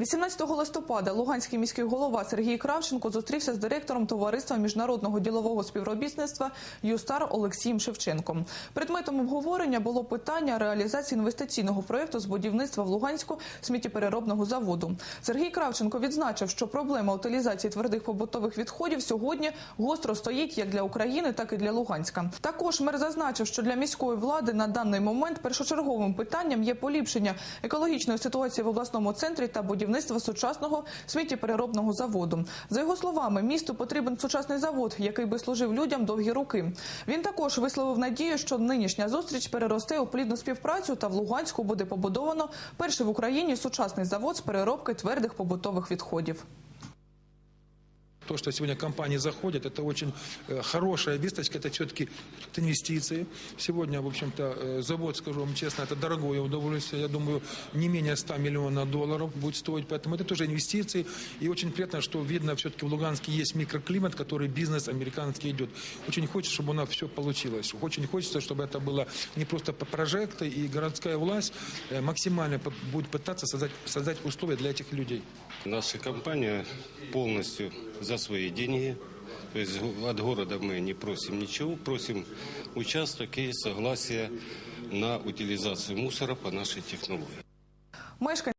18 листопада Луганський міський голова Сергій Кравченко зустрівся з директором товариства міжнародного ділового співробітництва «Юстар» Олексієм Шевченком. Предметом обговорення було питання реалізації інвестиційного проєкту з будівництва в Луганську сміттєпереробного заводу. Сергій Кравченко відзначив, що проблема утилізації твердих побутових відходів сьогодні гостро стоїть як для України, так і для Луганська. Також мер зазначив, що для міської влади на даний момент першочерговим питанням є поліпшення екологічної ситуації в обласному центрі та будівництва сучасного сміттєпереробного заводу. За його словами, місту потрібен сучасний завод, який би служив людям довгі роки. Він також висловив надію, що нинішня зустріч переросте у плідну співпрацю та в Луганську буде побудовано перший в Україні сучасний завод з переробки твердих побутових відходів. То, что сегодня компании заходят, это очень э, хорошая весточка, это все-таки инвестиции. Сегодня, в общем-то, э, завод, скажу вам честно, это дорогое удовольствие. Я думаю, не менее 100 миллионов долларов будет стоить. Поэтому это тоже инвестиции. И очень приятно, что видно, все-таки в Луганске есть микроклимат, который бизнес американский идет. Очень хочется, чтобы у нас все получилось. Очень хочется, чтобы это было не просто по прожекты, и городская власть э, максимально будет пытаться создать, создать условия для этих людей. Наша компания полностью за свои деньги. То есть от города мы не просим ничего, просим участок и согласие на утилизацию мусора по нашей технологии.